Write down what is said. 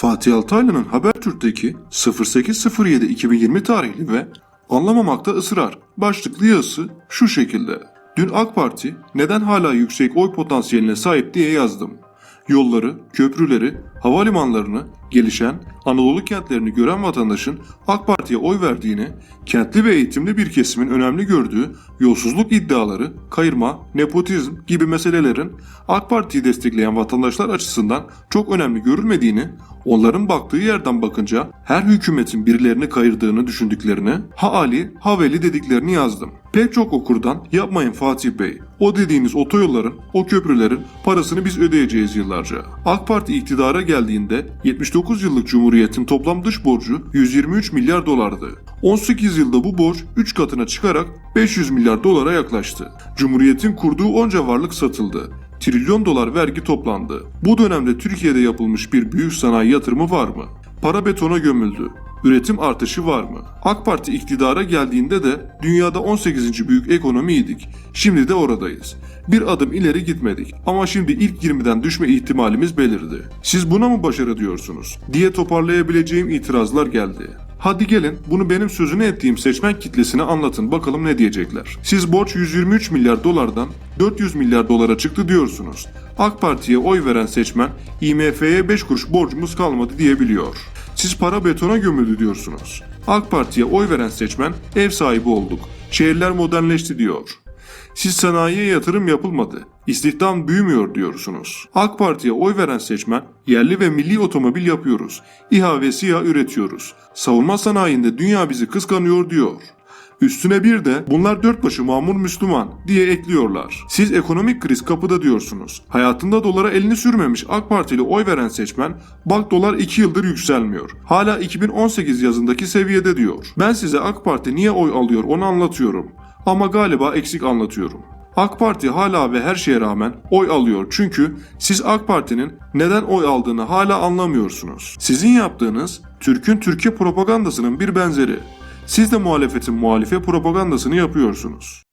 Fatih Altaylı'nın Habertürk'teki 08.07.2020 tarihli ve anlamamakta ısrar başlıklı yazısı şu şekilde. Dün AK Parti neden hala yüksek oy potansiyeline sahip diye yazdım. Yolları, köprüleri, havalimanlarını, gelişen Anadolu kentlerini gören vatandaşın AK Parti'ye oy verdiğini, kentli ve eğitimli bir kesimin önemli gördüğü yolsuzluk iddiaları, kayırma, nepotizm gibi meselelerin AK Parti'yi destekleyen vatandaşlar açısından çok önemli görülmediğini, onların baktığı yerden bakınca her hükümetin birilerini kayırdığını düşündüklerini, ha Ali, ha Veli dediklerini yazdım. Pek çok okurdan yapmayın Fatih Bey. O dediğiniz otoyolların, o köprülerin parasını biz ödeyeceğiz yıllarca. AK Parti iktidara geldiğinde 79 yıllık Cumhuriyet'in toplam dış borcu 123 milyar dolardı. 18 yılda bu borç 3 katına çıkarak 500 milyar dolara yaklaştı. Cumhuriyet'in kurduğu onca varlık satıldı. Trilyon dolar vergi toplandı. Bu dönemde Türkiye'de yapılmış bir büyük sanayi yatırımı var mı? Para betona gömüldü. Üretim artışı var mı? AK Parti iktidara geldiğinde de dünyada 18. büyük ekonomiydik. Şimdi de oradayız. Bir adım ileri gitmedik ama şimdi ilk 20'den düşme ihtimalimiz belirdi. Siz buna mı başarı diyorsunuz? diye toparlayabileceğim itirazlar geldi. Hadi gelin bunu benim sözünü ettiğim seçmen kitlesine anlatın bakalım ne diyecekler. Siz borç 123 milyar dolardan 400 milyar dolara çıktı diyorsunuz. AK Parti'ye oy veren seçmen IMF'ye 5 kuruş borcumuz kalmadı diyebiliyor. Siz para betona gömüldü diyorsunuz. AK Parti'ye oy veren seçmen ev sahibi olduk. Şehirler modernleşti diyor. Siz sanayiye yatırım yapılmadı. İstihdam büyümüyor diyorsunuz. AK Parti'ye oy veren seçmen yerli ve milli otomobil yapıyoruz. İHA ve SİHA üretiyoruz. Savunma sanayinde dünya bizi kıskanıyor diyor. Üstüne bir de bunlar dört başı mamur Müslüman diye ekliyorlar. Siz ekonomik kriz kapıda diyorsunuz. Hayatında dolara elini sürmemiş AK Partili oy veren seçmen bak dolar 2 yıldır yükselmiyor. Hala 2018 yazındaki seviyede diyor. Ben size AK Parti niye oy alıyor onu anlatıyorum. Ama galiba eksik anlatıyorum. AK Parti hala ve her şeye rağmen oy alıyor çünkü siz AK Parti'nin neden oy aldığını hala anlamıyorsunuz. Sizin yaptığınız Türk'ün Türkiye propagandasının bir benzeri. Siz de muhalefetin muhalife propagandasını yapıyorsunuz.